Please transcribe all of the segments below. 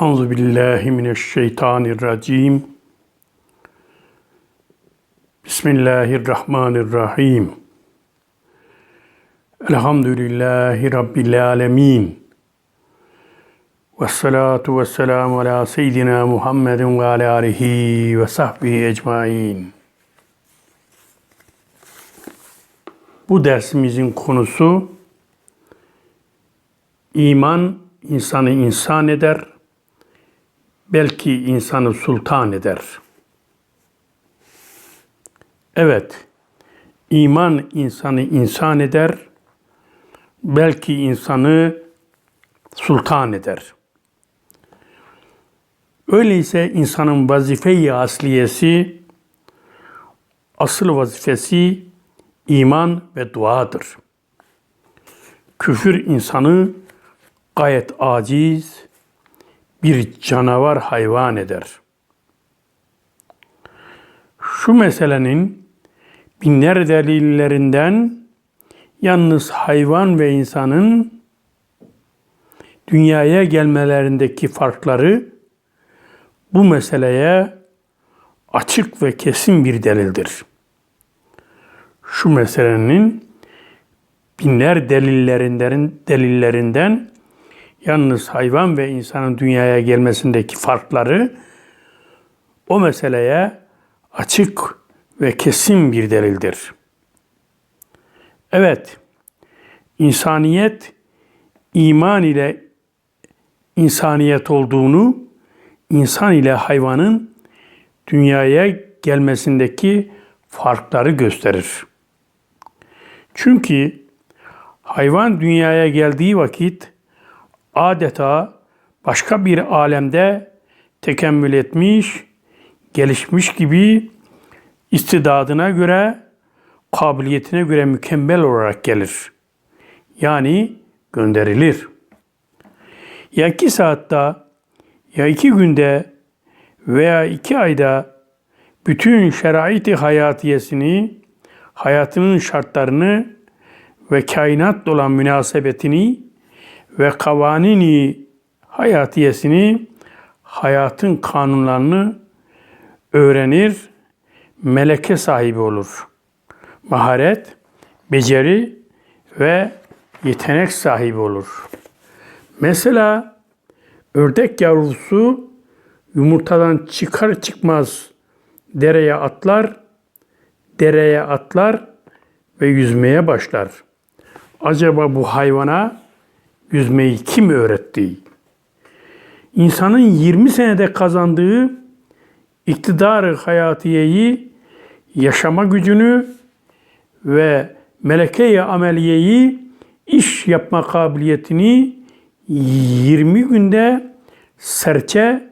Euzu billahi mineşşeytanirracim. Bismillahirrahmanirrahim. Elhamdülillahi Rabbil alemin. Ve salatu ve selamu ala seyyidina Muhammedin ve ala alihi ve sahbihi ecmain. Bu dersimizin konusu iman insanı insan eder, belki insanı sultan eder. Evet, iman insanı insan eder, belki insanı sultan eder. Öyleyse insanın vazife-i asliyesi, asıl vazifesi iman ve duadır. Küfür insanı gayet aciz, bir canavar hayvan eder. Şu meselenin binler delillerinden yalnız hayvan ve insanın dünyaya gelmelerindeki farkları bu meseleye açık ve kesin bir delildir. Şu meselenin binler delillerinden delillerinden yalnız hayvan ve insanın dünyaya gelmesindeki farkları o meseleye açık ve kesin bir delildir. Evet, insaniyet iman ile insaniyet olduğunu, insan ile hayvanın dünyaya gelmesindeki farkları gösterir. Çünkü hayvan dünyaya geldiği vakit adeta başka bir alemde tekemmül etmiş, gelişmiş gibi istidadına göre, kabiliyetine göre mükemmel olarak gelir. Yani gönderilir. Ya iki saatte, ya iki günde veya iki ayda bütün şerait-i hayatiyesini, hayatının şartlarını ve kainat olan münasebetini ve kavanini hayatiyesini, hayatın kanunlarını öğrenir, meleke sahibi olur. Maharet, beceri ve yetenek sahibi olur. Mesela ördek yavrusu yumurtadan çıkar çıkmaz dereye atlar, dereye atlar ve yüzmeye başlar. Acaba bu hayvana yüzmeyi kim öğretti? İnsanın 20 senede kazandığı iktidarı hayatiyeyi, yaşama gücünü ve meleke-i ameliyeyi, iş yapma kabiliyetini 20 günde serçe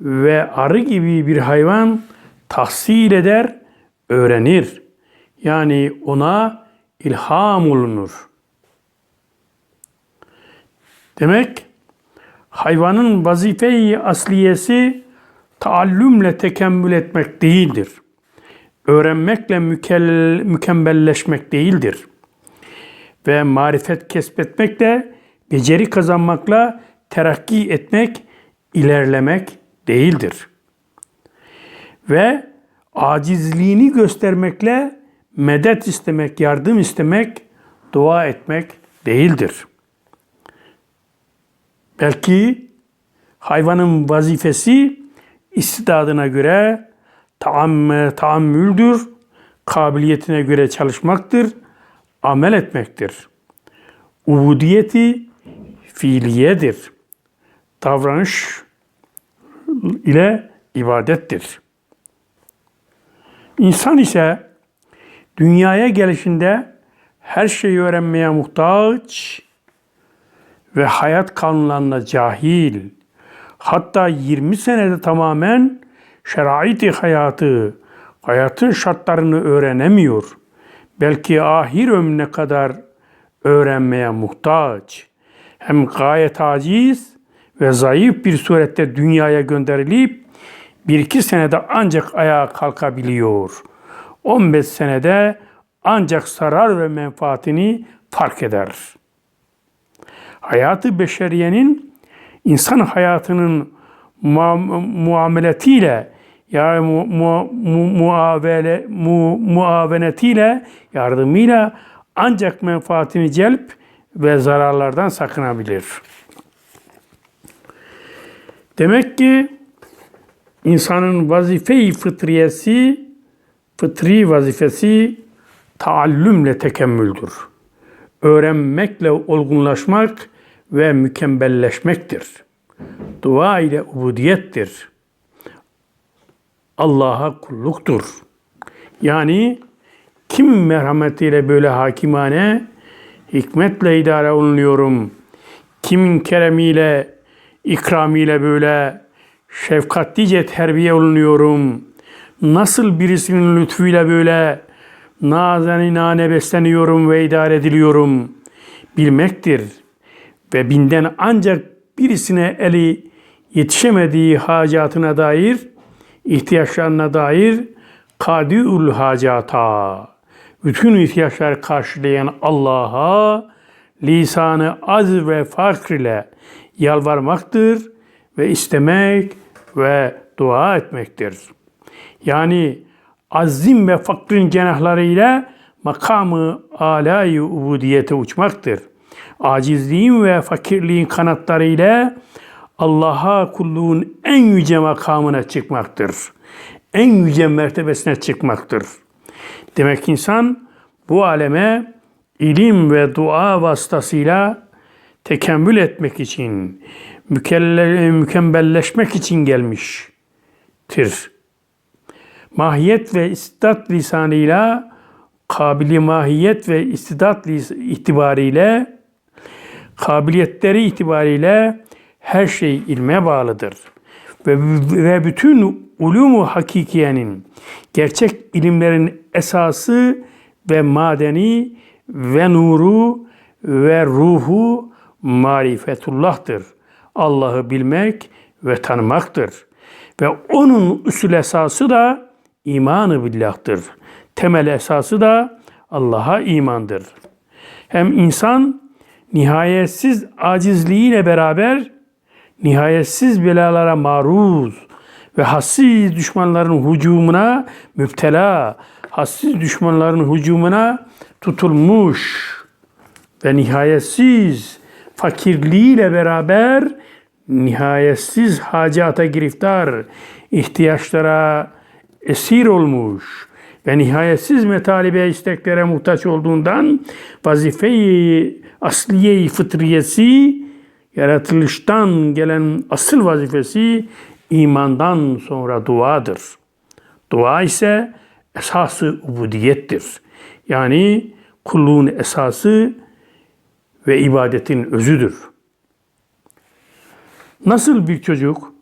ve arı gibi bir hayvan tahsil eder, öğrenir. Yani ona ilham olunur. Demek hayvanın vazife-i asliyesi taallümle tekemmül etmek değildir. Öğrenmekle mükemmelleşmek değildir. Ve marifet kesbetmekle, beceri kazanmakla terakki etmek, ilerlemek değildir. Ve acizliğini göstermekle medet istemek, yardım istemek, dua etmek değildir.'' Belki hayvanın vazifesi istidadına göre taam, taammüldür, kabiliyetine göre çalışmaktır, amel etmektir. Ubudiyeti fiiliyedir. Davranış ile ibadettir. İnsan ise dünyaya gelişinde her şeyi öğrenmeye muhtaç, ve hayat kanunlarına cahil, hatta 20 senede tamamen şerait hayatı, hayatın şartlarını öğrenemiyor. Belki ahir ömrüne kadar öğrenmeye muhtaç. Hem gayet aciz ve zayıf bir surette dünyaya gönderilip bir iki senede ancak ayağa kalkabiliyor. 15 senede ancak zarar ve menfaatini fark eder.'' Hayatı beşeriyenin insan hayatının mua- muameletiyle yani mu, mu, mu, muavele, mu, muavenetiyle yardımıyla ancak menfaatini celp ve zararlardan sakınabilir. Demek ki insanın vazife-i fıtriyesi, fıtri vazifesi taallümle tekemmüldür. Öğrenmekle olgunlaşmak ve mükemmelleşmektir. Dua ile ubudiyettir. Allah'a kulluktur. Yani kim merhametiyle böyle hakimane, hikmetle idare olunuyorum, kimin keremiyle, ikramiyle böyle şefkatlice terbiye olunuyorum, nasıl birisinin lütfuyla böyle nazeninane besleniyorum ve idare ediliyorum bilmektir. Ve binden ancak birisine eli yetişemediği hacatına dair, ihtiyaçlarına dair kadiül hacata, bütün ihtiyaçları karşılayan Allah'a lisanı az ve fakr ile yalvarmaktır ve istemek ve dua etmektir. Yani azim ve fakrin cenahlarıyla makamı alayı ubudiyete uçmaktır. Acizliğin ve fakirliğin kanatlarıyla Allah'a kulluğun en yüce makamına çıkmaktır. En yüce mertebesine çıkmaktır. Demek ki insan bu aleme ilim ve dua vasıtasıyla tekemmül etmek için, mükelle- mükemmelleşmek için gelmiştir. Mahiyet ve istidat lisanıyla kabili mahiyet ve istidat itibariyle kabiliyetleri itibariyle her şey ilme bağlıdır. Ve, ve bütün ulumu hakikiyenin, gerçek ilimlerin esası ve madeni ve nuru ve ruhu marifetullah'tır. Allah'ı bilmek ve tanımaktır. Ve onun usul esası da imanı billah'tır. Temel esası da Allah'a imandır. Hem insan nihayetsiz acizliğiyle beraber nihayetsiz belalara maruz ve hassiz düşmanların hücumuna müptela, hassiz düşmanların hücumuna tutulmuş ve nihayetsiz fakirliğiyle beraber nihayetsiz hacata giriftar, ihtiyaçlara esir olmuş ve nihayetsiz metalibe isteklere muhtaç olduğundan vazifeyi asliye fıtriyesi yaratılıştan gelen asıl vazifesi imandan sonra duadır. Dua ise esası ubudiyettir. Yani kulluğun esası ve ibadetin özüdür. Nasıl bir çocuk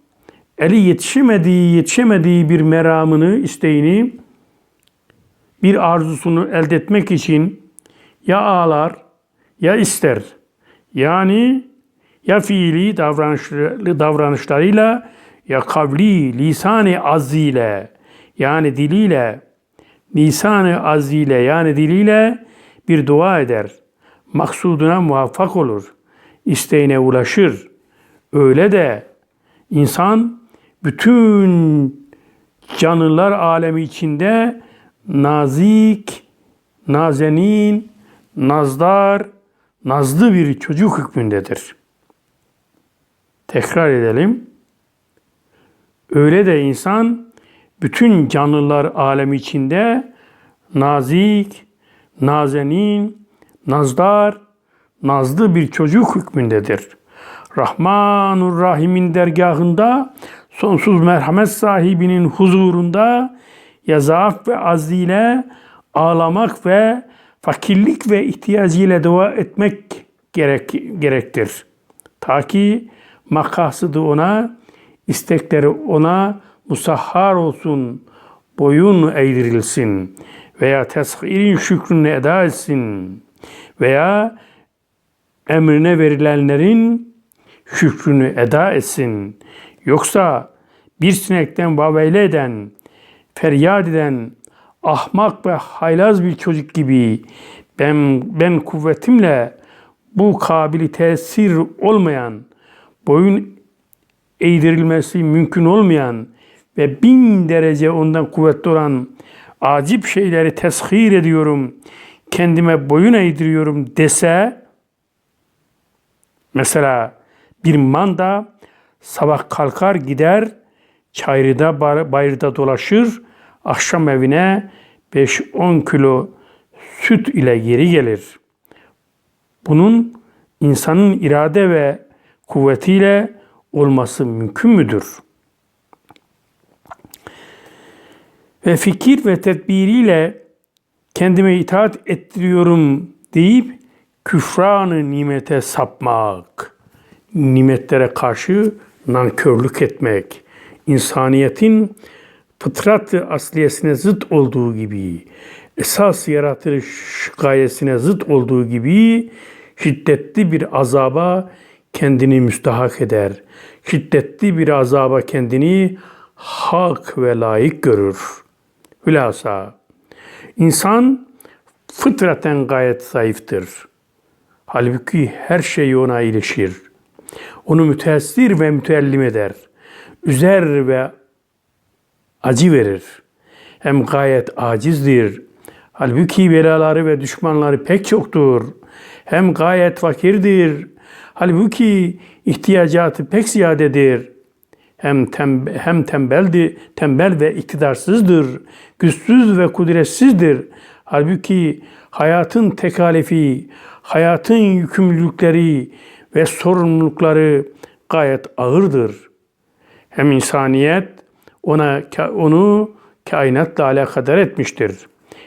eli yetişemediği, yetişemediği bir meramını, isteğini, bir arzusunu elde etmek için ya ağlar ya ister. Yani ya fiili davranışları, davranışlarıyla ya kavli, lisani azziyle yani diliyle, lisanı azziyle yani diliyle bir dua eder. Maksuduna muvaffak olur. isteğine ulaşır. Öyle de insan bütün canlılar alemi içinde nazik, nazenin, nazdar, nazlı bir çocuk hükmündedir. Tekrar edelim. Öyle de insan bütün canlılar alemi içinde nazik, nazenin, nazdar, nazlı bir çocuk hükmündedir. Rahmanur Rahim'in dergahında sonsuz merhamet sahibinin huzurunda ya zaaf ve azliyle ağlamak ve fakirlik ve ihtiyacıyla dua etmek gerek, gerektir. Ta ki makasıdı ona, istekleri ona musahhar olsun, boyun eğdirilsin veya teshirin şükrünü eda etsin veya emrine verilenlerin şükrünü eda etsin. Yoksa bir sinekten vaveyle eden, feryat eden, ahmak ve haylaz bir çocuk gibi ben, ben kuvvetimle bu kabili tesir olmayan, boyun eğdirilmesi mümkün olmayan ve bin derece ondan kuvvetli olan acip şeyleri teshir ediyorum, kendime boyun eğdiriyorum dese, mesela bir manda sabah kalkar gider, çayrıda bayırda dolaşır, akşam evine 5-10 kilo süt ile geri gelir. Bunun insanın irade ve kuvvetiyle olması mümkün müdür? Ve fikir ve tedbiriyle kendime itaat ettiriyorum deyip küfranı nimete sapmak, nimetlere karşı nankörlük etmek, insaniyetin fıtrat asliyesine zıt olduğu gibi, esas yaratılış gayesine zıt olduğu gibi şiddetli bir azaba kendini müstahak eder. Şiddetli bir azaba kendini hak ve layık görür. Hülasa, insan fıtraten gayet zayıftır. Halbuki her şey ona ilişir. Onu müteessir ve müteellim eder. Üzer ve acı verir. Hem gayet acizdir. Halbuki belaları ve düşmanları pek çoktur. Hem gayet fakirdir. Halbuki ihtiyacatı pek ziyadedir. Hem, tembe, hem tembeldi, tembel ve iktidarsızdır. Güçsüz ve kudretsizdir. Halbuki hayatın tekalifi, hayatın yükümlülükleri ve sorumlulukları gayet ağırdır. Hem insaniyet ona onu kainatla alakadar etmiştir.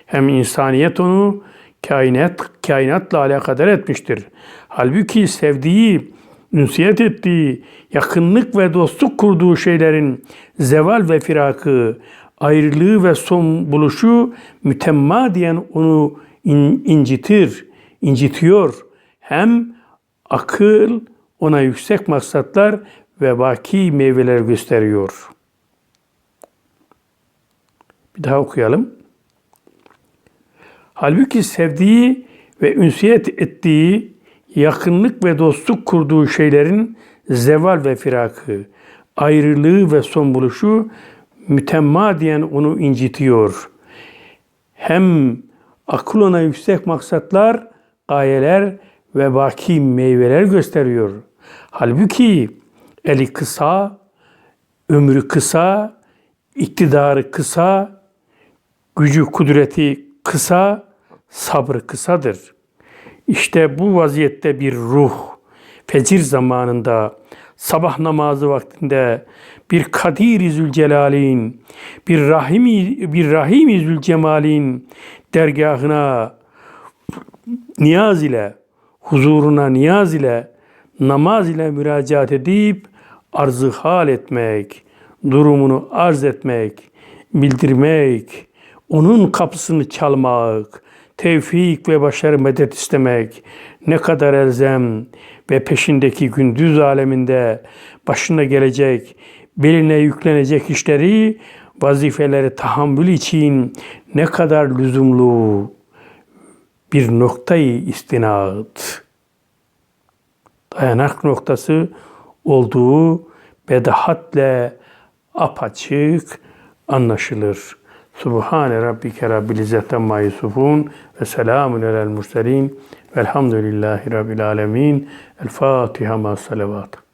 Hem insaniyet onu kainat kainatla alakadar etmiştir. Halbuki sevdiği, ünsiyet ettiği, yakınlık ve dostluk kurduğu şeylerin zeval ve firakı, ayrılığı ve son buluşu mütemmadiyen onu in, incitir, incitiyor. Hem akıl ona yüksek maksatlar ve baki meyveler gösteriyor. Bir daha okuyalım. Halbuki sevdiği ve ünsiyet ettiği, yakınlık ve dostluk kurduğu şeylerin zeval ve firakı, ayrılığı ve son buluşu mütemmadiyen onu incitiyor. Hem akıl ona yüksek maksatlar, gayeler ve baki meyveler gösteriyor. Halbuki eli kısa, ömrü kısa, iktidarı kısa, gücü kudreti kısa, sabrı kısadır. İşte bu vaziyette bir ruh, fecir zamanında, sabah namazı vaktinde bir Kadir-i Zülcelal'in, bir Rahim bir Rahim-i Zülcemal'in dergahına niyaz ile, huzuruna niyaz ile, namaz ile müracaat edip arzı hal etmek, durumunu arz etmek, bildirmek, onun kapısını çalmak, tevfik ve başarı medet istemek ne kadar elzem ve peşindeki gündüz aleminde başına gelecek, beline yüklenecek işleri, vazifeleri tahammül için ne kadar lüzumlu bir noktayı istinat, dayanak noktası olduğu bedahatle apaçık anlaşılır. Subhane rabbike rabbil izzetten ma yusufun ve selamun alel murselin velhamdülillahi rabbil alemin. El Fatiha ma salavat.